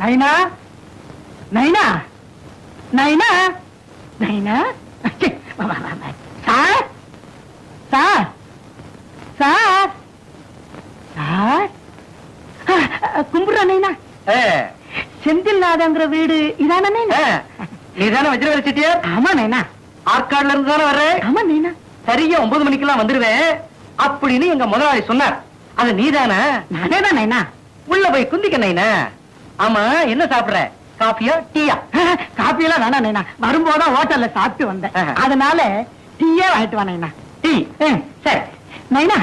நைனா? நைனா? நைனா? நைனா. சார்? சார்? சார்? சார்? கும்பிடுறா நைனா. செந்தில்நாதங்கிற வீடு இதான நைனா? நீதானே வஜ்ரவேல் செட்டியார் ஆமா நைனா. ஆற்காடுல இருந்து தானே வர்ற? ஆமா நைனா. சரியா ஒன்பது மணிக்கெல்லாம் வந்துருவேன். அப்படின்னு எங்க முதலாளி சொன்னார். அது நீதானே? நானே தான் நைனா. உள்ள போய் குந்திக்க நைனா. ஆமா என்ன சாப்பிடுற? காஃபியா டீயா? காப்பி எல்லாம் வேணாம் நைனா. வரும்போது ஹோட்டல்ல சாப்பிட்டு வந்தேன். அதனால டீயே வாங்கிட்டு வா நைனா. டீ. சரி. நைனா.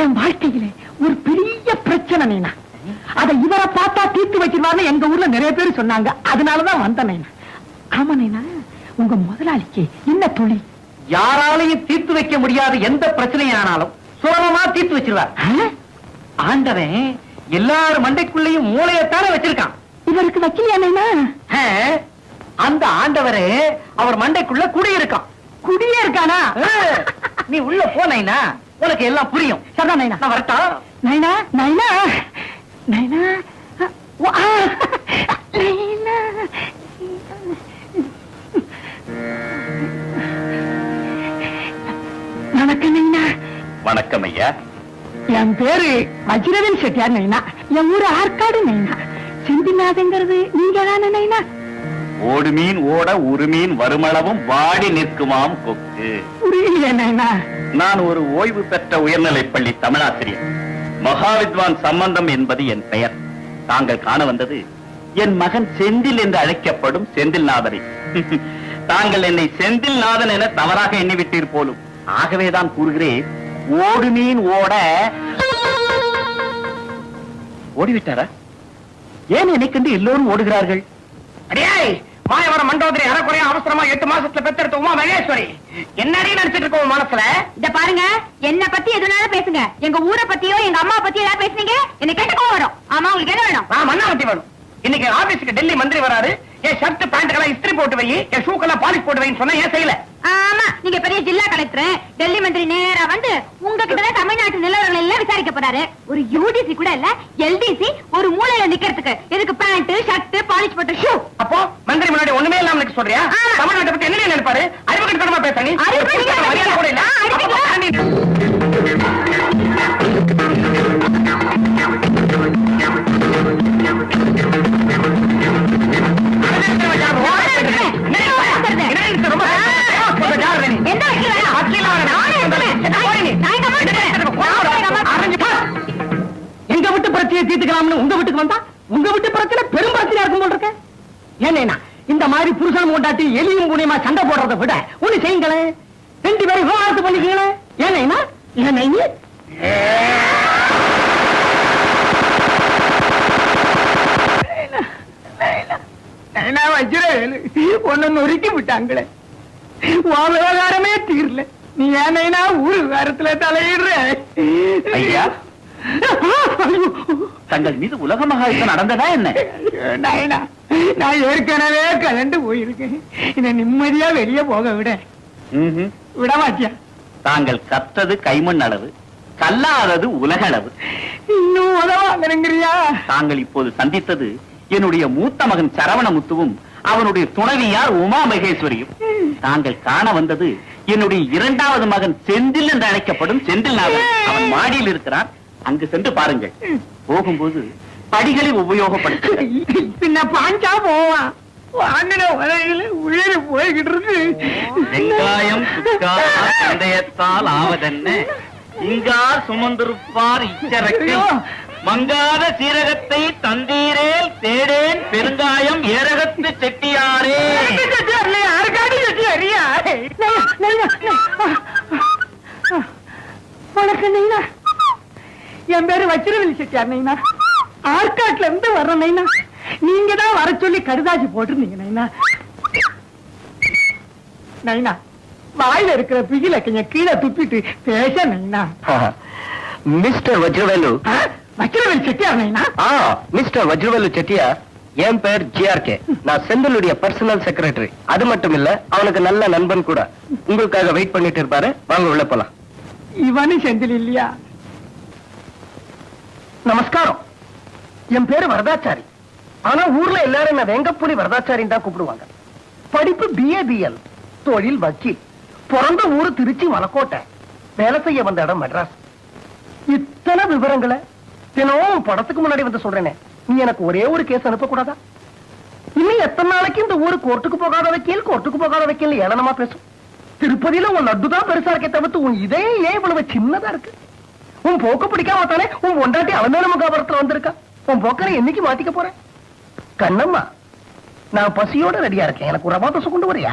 என் வாழ்க்கையில ஒரு பெரிய பிரச்சனை நைனா. அத இவரை பார்த்தா தீர்த்து வச்சிருவான்னு எங்க ஊர்ல நிறைய பேர் சொன்னாங்க. அதனாலதான் வந்தேன் நைனா. ஆமா நைனா. உங்க முதலாளிக்கு என்ன தொழில்? யாராலையும் தீர்த்து வைக்க முடியாத எந்த பிரச்சனையானாலும் சுலபமா தீர்த்து வச்சிருவார்? ஆண்டவன் எல்லார் மண்டைக்குள்ளேயும் மூளையத்தானே வச்சிருக்கான். இவருக்கு வக்கீலியா நைனா ஆ, அந்த ஆண்டவரே அவர் மண்டைக்குள்ள குடியிருக்கான். குடியே இருக்கானா நீ உள்ள போனீனா உனக்கு எல்லாம் புரியும். சரிதான் நைனா. நான் வரட்டா? நைனா நைனா. நைனா என் பேரு வஜ்ரவேல் செட்டியார் நைனா என் ஊரு ஆற்காடு நைனா செந்திநாதங்கிறது நீங்க தானே நைனா ஓடு மீன் ஓட ஒரு மீன் வருமளவும் வாடி நிற்குமாம் கொக்கு. புரியலையே நைனா நான் ஒரு ஓய்வு பெற்ற உயர்நிலைப் பள்ளி தமிழாசிரியர். மகாவித்வான் சம்பந்தம் என்பது என் பெயர். தாங்கள் காண வந்தது என் மகன் செந்தில் என்று அழைக்கப்படும் செந்தில்நாதனை தாங்கள் என்னை செந்தில்நாதன் என தவறாக எண்ணிவிட்டீர் போலும். ஆகவேதான் கூறுகிறேன் ஓடு மீன் ஓட ஓடிவிட்டாரா? ஏன் என்னை கண்டு எல்லோரும் ஓடுகிறார்கள்? அடியாய் மாயவரம் மண்டோதரி அறக்குறையா அவசரமா எட்டு மாசத்துல பெத்தெடுத்த உமா மகேஸ்வரி. என்னடி நினைச்சிட்டு இருக்கோம் மனசுல? இத பாருங்க என்ன பத்தி எதுனாலும் பேசுங்க. எங்க ஊரை பத்தியோ எங்க அம்மா பத்தியோ ஏதாவது பேசுனீங்க? என்ன கேட்டுக்கோ வரும் ஆமா உங்களுக்கு என்ன வேணும்? நான் மண்ணாவட்டி வேணும். இன்னைக்கு ஆபீஸ்க்கு டெல்லி மந்திரி வராரு. என் ஷர்ட் பேண்ட்க்கெல்லாம் இஸ்திரி போட்டு வை என் ஷூக்கெல்லாம் பாலிஷ் போட்டு வைன்னு சொன்னா ஏன் செய்யல? ஆமா நீங்க பெரிய ஜில்லா கலெக்டர். டெல்லி மந்திரி நேரா வந்து உங்ககிட்ட தான் தமிழ்நாட்டு நிலவரங்கள் எல்லாம் விசாரிக்க போறாரு. ஒரு யூடிசி கூட இல்ல எல்டிசி ஒரு மூலையில நிக்கிறதுக்கு. எதுக்கு பேண்ட் ஷர்ட் பாலிஷ் போட்ட ஷூ அப்போ மந்திரி முன்னாடி ஒண்ணுமே இல்லாம எனக்கு சொல்றியா. தமிழ்நாட்டை பத்தி என்ன நினைப்பாரு? அறிவுக்கு தரமா பேச தீர்த்துக்கலாம்னு உங்க வீட்டுக்கு வந்தா உங்க வீட்டு பிரச்சனை பெரும் பிரச்சனையா இருக்கும் போல இருக்க. ஏன்னா இந்த மாதிரி புருஷன் மூண்டாட்டி எலியும் புனியமா சண்டை போடுறதை விட ஒண்ணு செய்யுங்களேன் ரெண்டு பேரும் விவாகரத்து பண்ணிக்கங்களேன் ஏன்னா ஏன்னா வச்சிரேலு ஒன்னு நொறுக்கி விட்டாங்களே. உன் விவகாரமே தீரல. நீ ஏன்னா ஊரு விவகாரத்துல தலையிடுற. ஐயா. தங்கள் மீது உலக மகாயுத்தம் நடந்ததா என்ன? நாயனா நான் ஏற்கனவே கலண்டு போயிருக்கேன். இதை நிம்மதியா வெளியே போக விட. விட மாட்டியா தாங்கள் கற்றது கைமண் அளவு கல்லாதது உலக அளவு. இன்னும் தாங்கள் இப்போது சந்தித்தது என்னுடைய மூத்த மகன் சரவணமுத்துவும் அவனுடைய துணைவியார் உமா மகேஸ்வரியும். தாங்கள் காண வந்தது என்னுடைய இரண்டாவது மகன் செந்தில் என்று அழைக்கப்படும் செந்தில்நாதன். அவன் மாடியில் இருக்கிறான். அங்கு சென்று பாருங்கள். போகும்போது படிகளை உபயோகப்படுத்துங்கள். பின்ன பாஞ்சா போவான். வெங்காயம் ஆவதென்ன? இங்கார் சுமந்திருப்பார் இச்சரக்கை மங்காத சீரகத்தை தந்தீரேல் தேடேன் பெருங்காயம் ஏரகத்து செட்டியாரே. அறியா? வணக்கம் நைனா என் பேரு வச்சிரவில் செட்டியார் நைனா. ஆற்காட்டுல இருந்து வர்றேன் நைனா. நீங்க தான் வர சொல்லி கடுதாசி போட்டிருந்தீங்க நைனா. நைனா வாயில இருக்கிற பிகில கொஞ்சம் கீழே துப்பிட்டு பேச நைனா. மிஸ்டர் வஜ்ரவேலு ஆ, வச்சிரவில் செட்டியார் நைனா. ஆ மிஸ்டர் வஜ்ரவேலு செட்டியார். என் பெயர் ஜிஆர்கே நான் செந்திலுடைய பர்சனல் செக்ரட்டரி அது மட்டும் இல்ல அவனுக்கு நல்ல நண்பன் கூட. உங்களுக்காக வெயிட் பண்ணிட்டு இருப்பாரு. வாங்க உள்ள போலாம். இவனு செந்தில் இல்லையா? நமஸ்காரம். என் பேரு வரதாச்சாரி. ஆனா ஊர்ல எல்லாரும் என்ன வெங்கப்புலி வரதாச்சாரின்னு தான் கூப்பிடுவாங்க. படிப்பு பிஏ பிஎல் தொழில் வக்கீல். பிறந்த ஊரு திருச்சி மலக்கோட்டை. வேலை செய்ய வந்த இடம் மெட்ராஸ். இத்தனை விவரங்களை தினமும் படத்துக்கு முன்னாடி வந்து சொல்றேனே. நீ எனக்கு ஒரே ஒரு கேஸ் அனுப்ப கூடாதா இன்னும் எத்தனை நாளைக்கு இந்த ஊரு கோர்ட்டுக்கு போகாத வக்கீல் கோர்ட்டுக்கு போகாத வக்கீல் ஏளனமா பேசும்? திருப்பதியில உன் லட்டு தான் பெருசா இருக்கே தவிர்த்து உன் இதே ஏன் இவ்வளவு சின்னதா இருக்கு? உன் போக்க பிடிக்காம தானே உன் ஒண்டாட்டி அவன் முகாபுரத்துல வந்திருக்கா? உன் போக்கரை என்னைக்கு மாத்திக்க போறேன் கண்ணம்மா நான் பசியோட ரெடியா இருக்கேன். எனக்கு ரவா தோசை கொண்டு வரியா?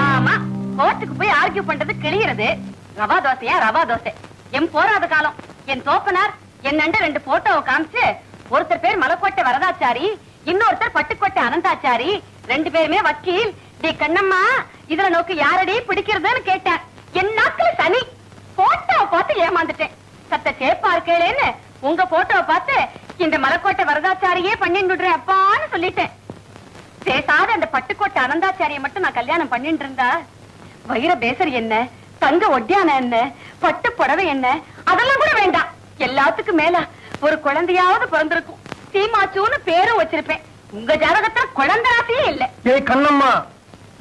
ஆமா கோர்ட்டுக்கு போய் ஆர்கியூ பண்றது கிளியறது ரவா தோசையா ரவா தோசை. என் போராத காலம். என் தோப்பனார் என் ரெண்டு போட்டோவை காமிச்சு ஒருத்தர் பேர் மலைக்கோட்டை வரதாச்சாரி இன்னொருத்தர் பட்டுக்கோட்டை அனந்தாச்சாரி ரெண்டு பேருமே வக்கீல். டி கண்ணம்மா இதுல நோக்கு யாரடி பிடிக்கிறதுன்னு கேட்டேன். என் நாக்குல சனி. போட்டோவை பார்த்து ஏமாந்துட்டேன். சத்த சேப்பா இருக்கேன்னு உங்க போட்டோவை பார்த்து இந்த மலைக்கோட்டை வரதாச்சாரியே பண்ணிட்டு அப்பான்னு சொல்லிட்டேன். பேசாத அந்த பட்டுக்கோட்டை அனந்தாச்சாரிய மட்டும் நான் கல்யாணம் பண்ணிட்டு இருந்தா வைர பேசர் என்ன? தங்க ஒட்டியான என்ன? பட்டு புடவை என்ன? அதெல்லாம் கூட வேண்டாம். எல்லாத்துக்கும் மேல ஒரு குழந்தையாவது பிறந்திருக்கும். சீமாச்சூன்னு பேரும் வச்சிருப்பேன். உங்க ஜாதகத்துல குழந்தை ராசியே இல்ல. ஏய் கண்ணம்மா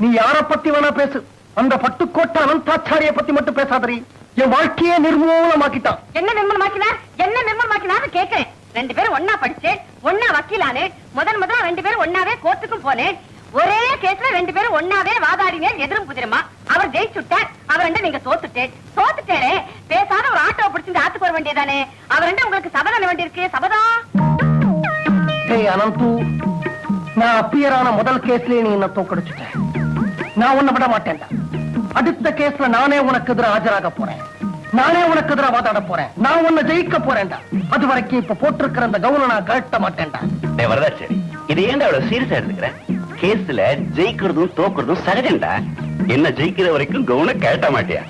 நீ யார பத்தி வேணா பேசு. அந்த பட்டுக்கோட்டை அனந்தாச்சாரிய பத்தி மட்டும் பேசாதரி என் வாழ்க்கையே நிர்மூலமாக்கிட்டான். என்ன நிர்மலமாக்கினார் என்ன நிர்மலமாக்கினார்னு கேக்குறேன். ரெண்டு பேரும் ஒன்னா படிச்சேன் ஒன்னா வக்கீலானே முதன் முதல்ல ரெண்டு பேரும் ஒன்னாவே கோர்ட்டுக்கும் போனேன். ஒரே கேஸ்ல ரெண்டு பேரும் ஒன்னாவே வாதாடினேன் எதிரும் புதிரமா. அவர் ஜெயிச்சுட்டார் அவர் ரெண்டு நீங்க தோத்துட்டேன். தோத்துட்டேரே பேசாத ஒரு ஆட்டோ பிடிச்சிட்டு ஆத்துக்கு வர வேண்டியதானே அவர் ரெண்டு உங்களுக்கு சபதம் வேண்டியிருக்கு சபதம் ஏய் அனந்து நான் அப்பியரான முதல் கேஸ்லயே நீ என்ன தோக்கடிச்சுட்ட. நான் உன்னை விட மாட்டேன்டா. அடுத்த கேஸ்ல நானே உனக்கு எதிர ஆஜராக போறேன். நானே உனக்கு எதிர வாதாட போறேன். நான் உன்னை ஜெயிக்க போறேன்டா. அது வரைக்கும் இப்ப போட்டிருக்கிற அந்த கவுன நான் கழட்ட மாட்டேன்டா. வரதாச்சேரி இது ஏன்டா அவ்வளவு சீரியஸா எடுத்துக்கிற? கேஸ்ல ஜெயிக்கிறதும் தோக்குறதும் சகஜம்டா. என்ன ஜெயிக்கிற வரைக்கும் கவுன கேட்ட மாட்டியா?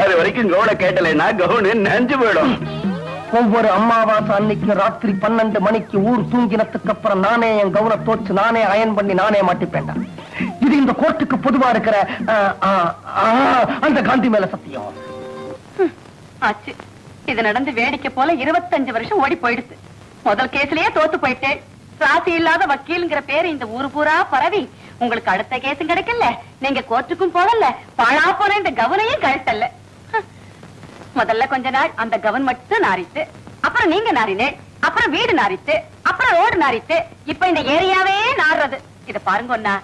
அது வரைக்கும் கவுன கேட்டலைன்னா கவுனு நஞ்சு போயிடும். ஒவ்வொரு அம்மாவாசை அன்னைக்கு ராத்திரி பன்னெண்டு மணிக்கு ஊர் தூங்கினத்துக்கு அப்புறம் நானே என் கவுன தோச்சு நானே அயன் பண்ணி நானே மாட்டிப்பேன்டா. இது இந்த கோர்ட்டுக்கு பொதுவா இருக்கிற அந்த காந்தி மேல சத்தியம். ஆச்சு. இது நடந்து வேடிக்கை போல இருபத்தஞ்சு வருஷம் ஓடி போயிடுச்சு. முதல் கேஸ்லயே தோத்து போயிட்டேன் ராசி இல்லாத வக்கீல்ங்கிற பேரு இந்த ஊரு பூரா பரவி. உங்களுக்கு அடுத்த கேஸும் கிடைக்கல. நீங்க கோர்ட்டுக்கும் போகல. பாழா போன இந்த கவனையும் கழட்டல. முதல்ல கொஞ்ச நாள் அந்த கவன் மட்டும் நாரித்து அப்புறம் நீங்க நாரினே அப்புறம் வீடு நாரித்து அப்புறம் ரோடு நாரித்து இப்ப இந்த ஏரியாவே நாடுறது இத பாருங்க அண்ணா.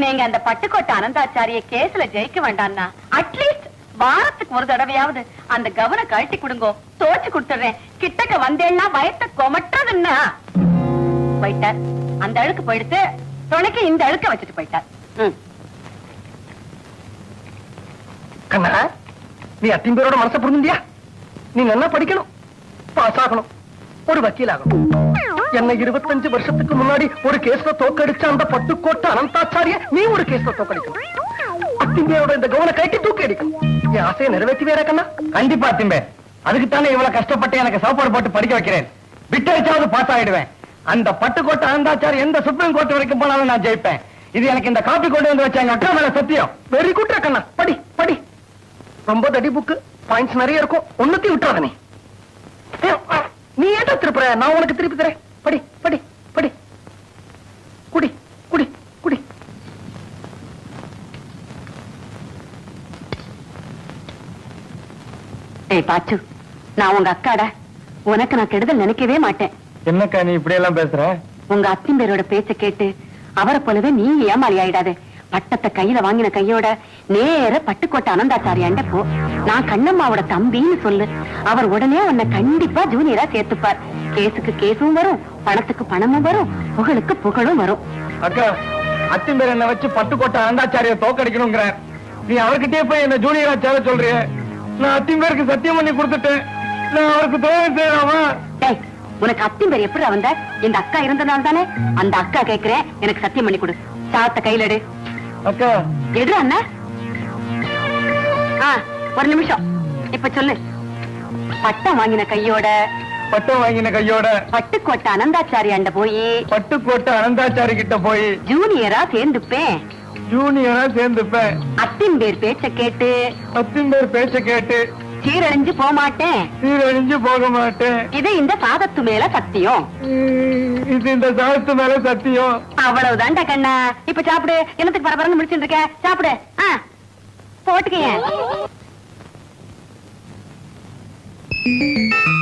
நீங்க அந்த பட்டுக்கோட்டை அனந்தாச்சாரிய கேஸ்ல ஜெயிக்க வேண்டாம்னா அட்லீஸ்ட் வாரத்துக்கு ஒரு தடவையாவது அந்த கவனை கழட்டி கொடுங்கோ. தோச்சு கொடுத்துறேன். கிட்டக்க வந்தேன்னா பயத்தை கொமட்டுறதுன்னா. போயிட்டார். அந்த அழுக்கு போயிடுத்து துணைக்கு இந்த அழுக்க வச்சுட்டு போயிட்டார். கண்ணா நீ அத்தின் பேரோட மனசை புரிஞ்சுண்டியா நீ நல்லா படிக்கணும். பாஸ் ஆகணும். ஒரு வக்கீல் ஆகணும் என்ன இருபத்தஞ்சு வருஷத்துக்கு முன்னாடி ஒரு கேஸ்ல தோக்கடிச்ச அந்த பட்டுக்கோட்டை அனந்தாச்சாரிய நீ ஒரு கேஸ்ல தோக்கடிக்கணும். அத்திம்பேரோட இந்த கவன கைட்டி தூக்கி அடிக்கணும். என் ஆசையை நிறைவேற்றி வேற கண்ணா. கண்டிப்பா அத்திம்பே. அதுக்குத்தானே இவ்வளவு கஷ்டப்பட்டு எனக்கு சாப்பாடு போட்டு படிக்க வைக்கிறேன். விட்டடிச்சாவது பாஸ் ஆயிடுவேன். அந்த பட்டுக்கோட்டை அனந்தாச்சாரி எந்த சுப்ரீம் கோர்ட் வரைக்கும் போனாலும் நான் ஜெயிப்பேன். இது எனக்கு இந்த காப்பி கொண்டு வந்து வச்ச எங்க அக்கா மேல சத்தியம். வெரி குட் கண்ணா. படி படி. ரொம்ப தடி புக்கு பாயிண்ட்ஸ் நிறைய இருக்கும். ஒண்ணுத்தையும் விட்டுறாத நீ. ஏ, ஆ, நீ ஏன்டா திருப்புற? நான் உனக்கு திருப்பி தரேன். படி படி படி. குடி குடி குடி. ஏய் பாச்சு நான் உங்க அக்காடா. உனக்கு நான் கெடுதல் நினைக்கவே மாட்டேன். என்னக்கா நீ இப்படி எல்லாம் பேசுற? உங்க அத்திம்பேரோட பேச்ச கேட்டு அவரை போலவே நீ ஏமாளி ஆயிடாதே. பட்டத்தை கையில வாங்கின கையோட நேர பட்டுக்கோட்டை அனந்தாச்சாரியாண்ட போ. நான் கண்ணம்மாவோட தம்பின்னு சொல்லு. அவர் உடனே உன்னை கண்டிப்பா ஜூனியரா சேர்த்துப்பார். கேஸுக்கு கேஸும் வரும் பணத்துக்கு பணமும் வரும் புகழுக்கு புகழும் வரும். அக்கா அத்திம்பேர் என்ன வச்சு பட்டுக்கோட்டை அனந்தாச்சாரிய தோக்கடிக்கணுங்கிற நீ அவர்கிட்டயே போய் என்ன ஜூனியரா சேர சொல்றிய? நான் அத்திம்பேருக்கு சத்தியம் பண்ணி கொடுத்துட்டேன். நான் அவருக்கு துரோகம் செய்யலாமா? உனக்கு அத்திம்பேர் எப்படி வந்த? இந்த அக்கா இருந்தனால தானே? அந்த அக்கா கேக்குறேன் எனக்கு சத்தியம் பண்ணி கொடு. சாத்த கையில எடு. அக்கா. எடு அண்ணா? ஒரு நிமிஷம். இப்ப சொல்லு. பட்டம் வாங்கின கையோட பட்டம் வாங்கின கையோட பட்டுக்கோட்டை அனந்தாச்சாரி அண்ட போய் பட்டுக்கோட்டை அனந்தாச்சாரி கிட்ட போய் ஜூனியரா சேர்ந்துப்பேன். ஜூனியரா சேர்ந்துப்பேன். அத்தின் பேர் பேச்ச கேட்டு அத்திம்பேர் பேச்ச கேட்டு சீரழிஞ்சு போக மாட்டேன் சீரழிஞ்சு போக மாட்டேன் இது இந்த சாதத்து மேல சத்தியம். இது இந்த சாதத்து மேல சத்தியம். அவ்வளவுதான்டா கண்ணா. இப்ப சாப்பிடு. என்னத்துக்கு பரபரன்னு முடிச்சுட்டு இருக்க? சாப்பிடு. போட்டுக்கேன் கண்ணம்மா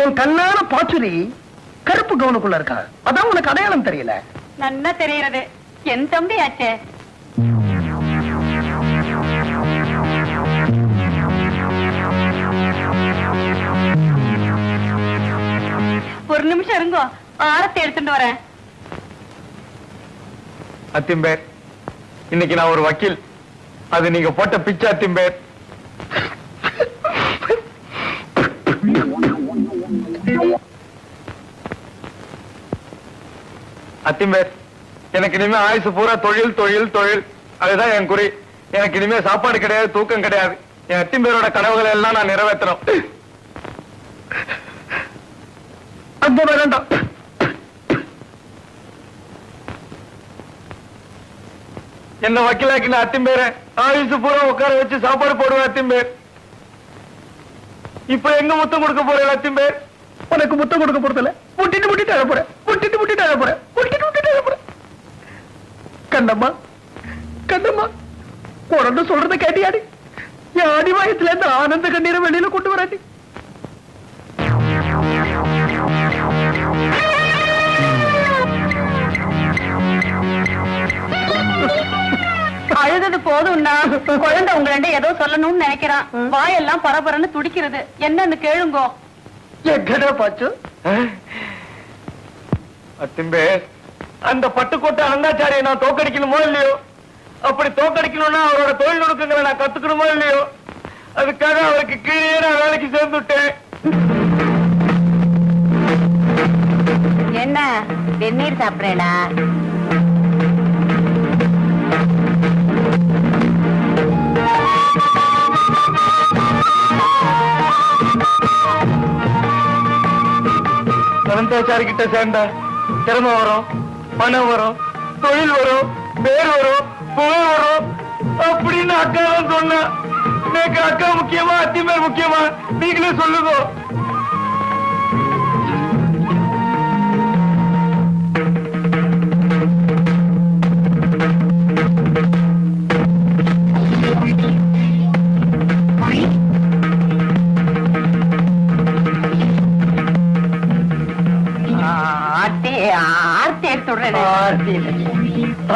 என் கண்ணான பாச்சுரி கருப்பு கவுனுக்குள்ள இருக்கான் அதான் உனக்கு அடையாளம் தெரியல. நல்லா தெரியறது என் தம்பி ஆச்சே. ஒரு நிமிஷம் இருங்கோ. ஆரத்தை எடுத்துட்டு வரேன். அத்திம்பேர் இன்னைக்கு நான் ஒரு வக்கீல். அது நீங்க போட்ட பிச்சை அத்திம்பேர். அத்திம்பேர் எனக்கு இனிமே ஆயுசு பூரா தொழில் தொழில் தொழில். அதுதான் என் குறி. எனக்கு இனிமே சாப்பாடு கிடையாது தூக்கம் கிடையாது. என் அத்திம்பேரோட கனவுகளை எல்லாம் நான் நிறைவேற்றணும். அந்த வேண்டாம். என்ன வக்கீலாக்கின அத்திம்பேர? ஆயுசு பூரா உட்கார வச்சு சாப்பாடு போடுவேன் அத்திம்பேர். இப்ப எங்க முத்தம் கொடுக்க போறேன் அத்திம்பேர்? உனக்கு முத்தம் கொடுக்க போறதில்ல. முட்டிட்டு முட்டிட்டு அழப்போறேன் போறேன் முட்டிட்டு முட்டிட்டு அழ போறேன். முட்டிட்டு முட்டிட்டு அழ போறேன். கண்டம்மா கண்டம்மா குழந்தை சொல்றத கேட்டியாடி? என் அடி வயசுல இருந்து ஆனந்த கண்ணீரை வெளியில கொண்டு வராட்டி. அழுதது போதும்னா குழந்தை உங்கள்ட்ட ஏதோ சொல்லணும்னு நினைக்கிறான். வாயெல்லாம் பரபரன்னு துடிக்கிறது. என்னன்னு கேளுங்கோ. எங்கடா பாச்சு? அத்திம்பே அந்த பட்டுக்கோட்டை அண்ணாச்சாரியை நான் தோக்கடிக்கணுமோ இல்லையோ? அப்படி தோக்கடிக்கணும்னா அவரோட தொழில் நுணுக்கங்களை நான் கத்துக்கணுமோ இல்லையோ? அதுக்காக அவருக்கு கீழே நான் வேலைக்கு சேர்ந்து விட்டேன். என்ன? வெந்நீர் சாப்பிடுறேடா. அனந்தாச்சாரி கிட்ட சேர்ந்தா திறமை வரும் பணம் வரும் தொழில் வரும் பேர் வரும் புகழ் வரும். அப்படின்னு அக்கா தான் அக்கா முக்கியமா அத்திமேர் முக்கியமா? நீங்களே சொல்லுங்க.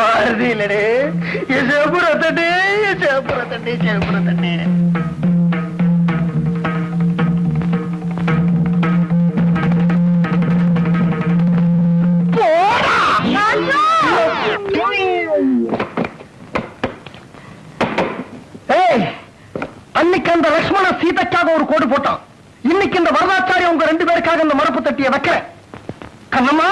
ஆறுதி இல்லடே என் சேப்புறத்தட்டே என் சேப்புறத்தட்டே சேப்புறத்தட்டே அன்னைக்கு அந்த லக்ஷ்மண சீதைக்காக ஒரு கோடு போட்டான். இன்னைக்கு இந்த வரதாச்சாரி உங்க ரெண்டு பேருக்காக இந்த மரப்பு தட்டிய வைக்கிறேன். கண்ணம்மா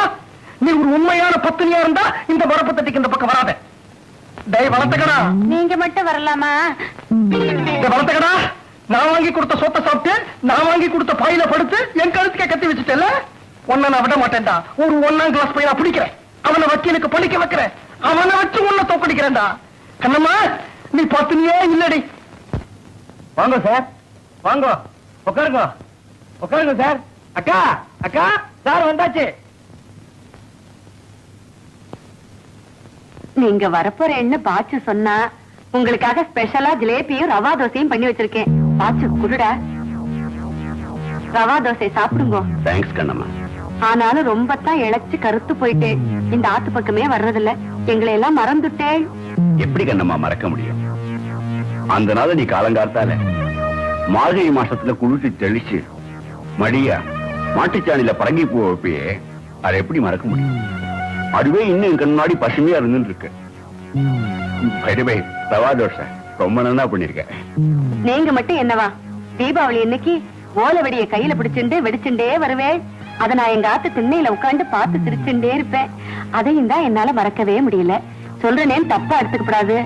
நீ ஒரு உண்மையான பத்தினியா இருந்தா இந்த மரப்பு தட்டிக்கு இந்த பக்கம் வராத. டேய் வளர்த்துக்கடா. நீங்க மட்டும் வரலாமா? இந்த வளர்த்துக்கடா. நான் வாங்கி கொடுத்த சொத்தை சாப்பிட்டு நான் வாங்கி கொடுத்த பாயில படுத்து என் கழுத்துக்க கத்தி வச்சுட்டேல உன்னை நான் விட மாட்டேன்டா. ஒரு ஒன்னாம் கிளாஸ் பையனை பிடிக்கிறேன். அவனை வக்கீலுக்கு படிக்க வைக்கிறேன். அவனை வச்சு உன்னை தோக்கடிக்கிறேன்டா. கண்ணம்மா நீ பத்தினியே இல்லடி. வாங்க சார் வாங்க. உட்காருங்க. உட்காருங்க சார் அக்கா அக்கா சார் வந்தாச்சு. நீங்க வரப்போறேன்னு பாச்சு சொன்னா உங்களுக்காக ஸ்பெஷலா ஜிலேபியும் ரவா தோசையும் பண்ணி வச்சிருக்கேன். பாச்சு குடுடா. ரவா தோசை சாப்பிடுங்க. தேங்க்ஸ் கண்ணம்மா. ஆனாலும் ரொம்ப தான் இழைச்சு கருத்து போயிட்டேன். இந்த ஆத்து பக்கமே வர்றதில்ல. எங்களை எல்லாம் மறந்துட்டேன். எப்படி கண்ணம்மா மறக்க முடியும்? அந்த நாள் நீ காலங்காத்தால மார்கழி மாசத்துல குளிச்சு தெளிச்சு மடியா மாட்டுச்சாணியில பரங்கி பூ வைப்பியே அதை எப்படி மறக்க முடியும்? அதுவே இன்னும் கண் முன்னாடி பசுமையா இருந்துட்டு இருக்கு. பைடுபை ரவா தோசை. ரொம்ப நல்லா பண்ணிருக்க நீங்க மட்டும் என்னவா? தீபாவளி இன்னைக்கு ஓலை வெடிய கையில பிடிச்சுண்டு வெடிச்சுண்டே வருவேன் அத நான் எங்க ஆத்து திண்ணையில உட்கார்ந்து பார்த்து சிரிச்சுண்டே இருப்பேன். அதையும் தான் என்னால மறக்கவே முடியல. சொல்றேனேன்னு தப்பா எடுத்துக்க கூடாது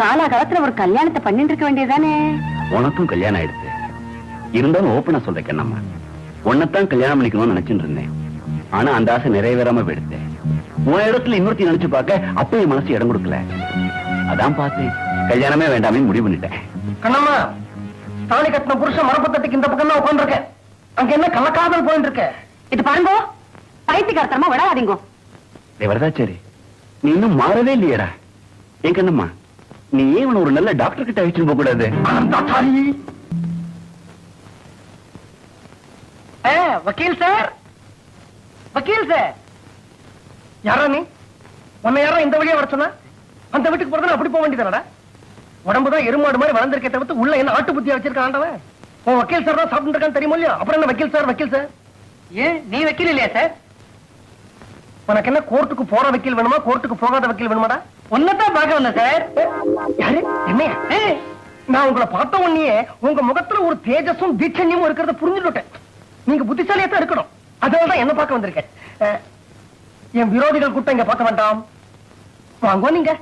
காலாகாலத்துல ஒரு கல்யாணத்தை பண்ணிட்டு இருக்க வேண்டியதானே உனக்கும் கல்யாணம் ஆயிடுச்சு. இருந்தாலும் ஓப்பனா சொல்ற கண்ணம்மா. உன்னைத்தான் கல்யாணம் பண்ணிக்கணும்னு நினைச்சிட்டு இருந்தேன். ஆனா அந்த ஆசை நிறைவேறாம போயிடுச்சு. உன் இடத்துல இன்னொருத்தி நினைச்சு பார்க்க அப்ப என் மனசு இடம் கொடுக்கல. அதான் பார்த்தேன் கல்யாணமே வேண்டாமே முடிவு பண்ணிட்டேன். கண்ணம்மா தாலி கட்டின புருஷன் மரப்பத்தட்டுக்கு இந்த பக்கம் தான் உட்காந்துருக்கேன் அங்க என்ன கள்ளக்காதல் போயிட்டு இருக்க இது பாருங்க பைத்தியக்காரத்தனமா விடாதீங்க வரதாச்சேரி. நீ இன்னும் மாறவே இல்லையேடா. ஏன் கண்ணம்மா நீ ஏன் ஒரு நல்ல டாக்டர் கிட்ட அழைச்சிட்டு போக கூடாது? வக்கீல் சார்? வக்கீல் சார்? யாரா நீ? உன்னை யாரா இந்த வழியா வர சொன்னா? அந்த வீட்டுக்கு போறது அப்படி போக வேண்டியதானடா? உடம்புதான் எருமாடு மாதிரி வளர்ந்துருக்கே தவிர்த்து உள்ள என்ன ஆட்டு புத்தியா வச்சிருக்கான் ஆண்டவன்? உன் வக்கீல் சார் தான் சாப்பிட்டு தெரியுமா இல்லையா? அப்புறம் என்ன வக்கீல் சார் வக்கீல் சார் ஏன்? நீ வக்கீல் இல்லையா சார் உனக்கு என்ன கோர்ட்டுக்கு போற வக்கீல் வேணுமா? கோர்ட்டுக்கு போகாத வக்கீல் வேணுமாடா? உன்னதான் பார்க்க வந்தேன் சார் யாரு? என்னையா? நான் உங்களை பார்த்த உடனே உங்க முகத்துல ஒரு தேஜஸும் தீட்சண்யமும் இருக்கிறத புரிஞ்சுட்டேன் நீங்க புத்திசாலியா தான் இருக்கணும். அதனால தான் என்ன பார்க்க வந்திருக்கேன். என் விரோதிகள் கூட்டம் இங்க பார்க்க வேண்டாம். வாங்க நீங்க.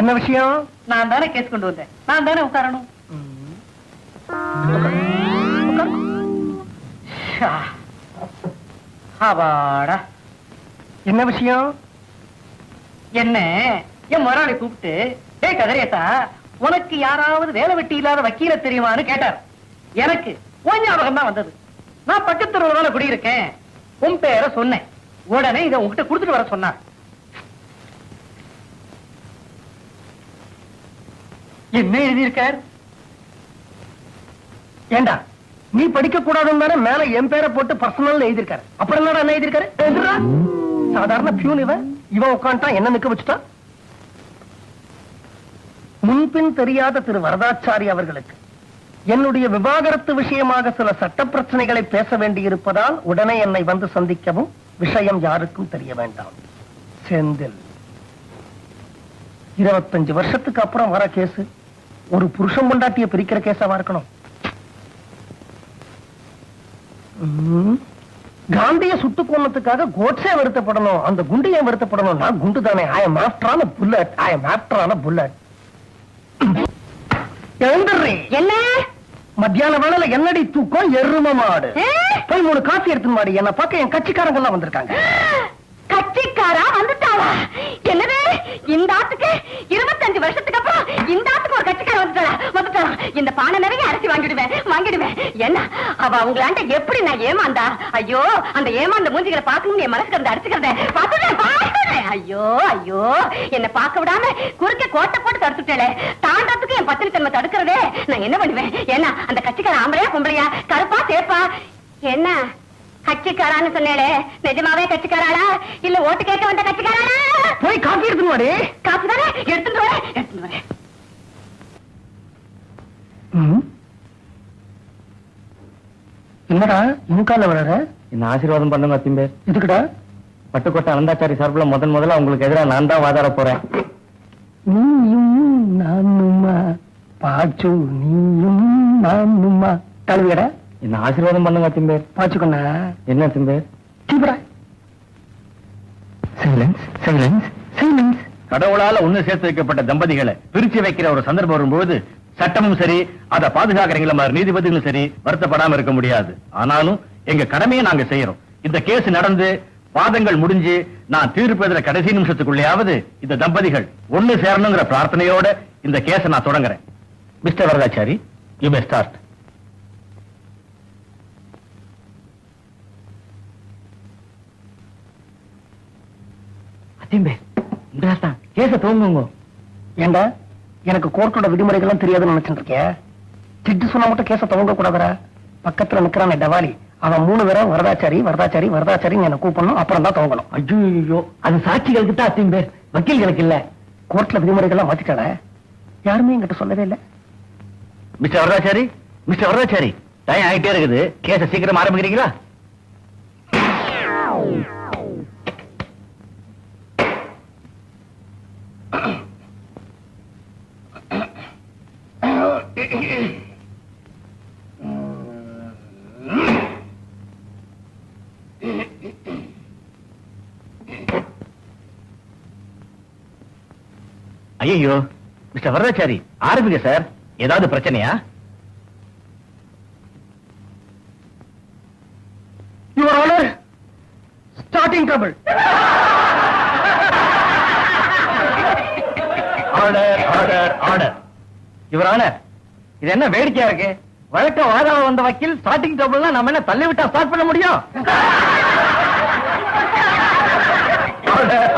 என்ன விஷயம்? நான் தானே கேஸ் கொண்டு வந்தேன். நான் தானே உட்காரணும். அவாடா. என்ன விஷயம்? என்ன? என் முதலாளி கூப்பிட்டு டேய் கதிரேசா உனக்கு யாராவது வேலை வெட்டி இல்லாத வக்கீல தெரியுமான்னு கேட்டார். எனக்கு உன் ஞாபகம் தான் வந்தது. நான் பக்கத்து ஒரு தானே குடியிருக்கேன். உன் பேரை சொன்னேன். உடனே இதை உங்ககிட்ட கொடுத்துட்டு வர சொன்னார். என்ன எழுதியிருக்கார்? ஏண்டா நீ படிக்க கூடாதுன்னு தானே மேல என் பேரை போட்டு பர்சனல் எழுதியிருக்காரு. அப்புறம் என்னடா என்ன எழுதியிருக்காரு? எழுதுடா. சாதாரண பியூன் இவன். இவன் உட்காந்துட்டான் என்ன நிக்க வச்சுட்டான் முன்பின் தெரியாத திரு வரதாச்சாரி அவர்களுக்கு என்னுடைய விவாகரத்து விஷயமாக சில சட்ட பிரச்சனைகளை பேச வேண்டியிருப்பதால் உடனே என்னை வந்து சந்திக்கவும் விஷயம் யாருக்கும் தெரிய வேண்டாம். செந்தில். இருபத்தஞ்சு வருஷத்துக்கு அப்புறம் வர கேஸ் ஒரு புருஷம் கொண்டாட்டிய பிரிக்கிற கேஸாவா இருக்கணும். காந்திய சுட்டு கொன்னதுக்காக கோட்ஸே வருத்தப்படணும். அந்த குண்டு ஏன் வருத்தப்படணும்? நான் குண்டு தானே ஐ எம் ஆஃப்டரான புல்லட் ஐ எம் ஆஃப்டரான புல்லட் எழுந்துடுறேன். என்ன? மத்தியான வேளையில என்னடி தூக்கம்? எரும மாடு? போய் மூணு காசு எடுத்து மாடி என்ன பார்க்க என் கட்சிக்காரங்க எல்லாம் வந்திருக்காங்க. கட்சிக்காரா வந்துட்டாளா? என்னது? இந்த ஆத்துக்கு இருபத்தஞ்சு வருஷத்துக்கு அப்புறம் இந்த ஆத்துக்கு ஒரு கட்சிக்கார வந்துட்டாளா? வந்துட்டாளா? இந்த பானை நிறைய அரிசி வாங்கிடுவேன் வாங்கிடுவேன். என்ன? அவ அவங்களாண்ட எப்படி நான் ஏமாந்தா? ஐயோ அந்த ஏமாந்த மூஞ்சிகளை பார்க்கணும்னு என் மனசுக்கு அந்த அடிச்சுக்கிறத பார்த்துட்டேன் ஐயோ ஐயோ. என்ன பார்க்க விடாம குறுக்க கோட்டை போட்டு தடுத்துட்டேளே. தாண்டத்துக்கு என் பத்திரி தன்மை தடுக்கிறதே. நான் என்ன பண்ணுவேன்? ஏன்னா அந்த கட்சிக்கார ஆம்பளையா பொம்பளையா கருப்பா சேப்பா. என்ன? கட்சிக்காரான்னு சொன்னேளே. நிஜமாவே கட்சிக்காராளா? இல்ல ஓட்டு கேட்க வந்த கட்சிக்காராளா? போய் காப்பி எடுத்து மாடி காசு தானே? எடுத்துட்டு வரேன் எடுத்துட்டு வரேன் என்னடா? இன்கால வளர என்ன ஆசீர்வாதம் பண்ணுங்க அத்திம்பேர். எதுக்குடா? பட்டுக்கோட்டை அனந்தாச்சாரி சார்பில் முதன் முதல்ல உங்களுக்கு எதிராக நான் தான் வாதாட போறேன். நீயும் நானுமா? பாச்சு நீயும் நானுமா? கழுவிடா என்ன ஆசீர்வாதம் பண்ணுங்க அத்திம்பேர் பாச்சுக்கண்ணா. என்ன அத்திம்பேர் சீப்படா சைலன்ஸ் சைலன்ஸ் சைலன்ஸ் கடவுளால ஒண்ணு சேர்த்து வைக்கப்பட்ட தம்பதிகளை பிரிச்சு வைக்கிற ஒரு சந்தர்ப்பம் வரும்போது சட்டமும் சரி அதை பாதுகாக்கிறீங்களா மாதிரி நீதிபதிகளும் சரி வருத்தப்படாம இருக்க முடியாது. ஆனாலும் எங்க கடமையை நாங்க செய்யறோம். இந்த கேஸ் நடந்து வாதங்கள் முடிஞ்சு நான் தீர்ப்பு கடைசி நிமிஷத்துக்குள்ளேயாவது இந்த தம்பதிகள் ஒண்ணு சேரணுங்கிற பிரார்த்தனையோட இந்த கேஸை நான் தொடங்குறேன். Mister Varadachari you may start அத்திம்பேர் தோங்குங்க ஏண்டா எனக்கு கோர்ட்டோட விதிமுறைகள்லாம் தெரியாதுன்னு நினைச்சிட்டு இருக்கேன் திட்டு சொன்னா மட்டும் கேச துவங்க கூடாதுடா பக்கத்துல நிக்கிறான் டவாலி அவன் மூணு பேரும் வரதாச்சாரி வரதாச்சாரி வரதாச்சாரி என்ன கூப்பிடணும் அப்புறம் தான் துவங்கணும். ஐயோ அது சாட்சிகளுக்கு தான் அத்தையும் பேர். வக்கீல்களுக்கு இல்ல. கோர்ட்ல விதிமுறைகள்லாம் மாத்திட்டாட யாருமே என்கிட்ட சொல்லவே இல்லை. Mister Varadachari mister Varadachari time ஆகிட்டே இருக்குது. கேஸ சீக்கிரம் ஆரம்பிக்கிறீங்களா? ஐயோ மிஸ்டர் வரதாச்சாரி ஆரம்பிங்க சார். ஏதாவது பிரச்சனையா? Your honour starting trouble order order order your honour இது என்ன வேடிக்கையா இருக்கு? வழக்க வாதாவ வந்த வக்கீல் ஸ்டார்டிங் ட்ரபிள்னா நம்ம என்ன தள்ளி விட்டா ஸ்டார்ட் பண்ண முடியும்? ஆர்டர்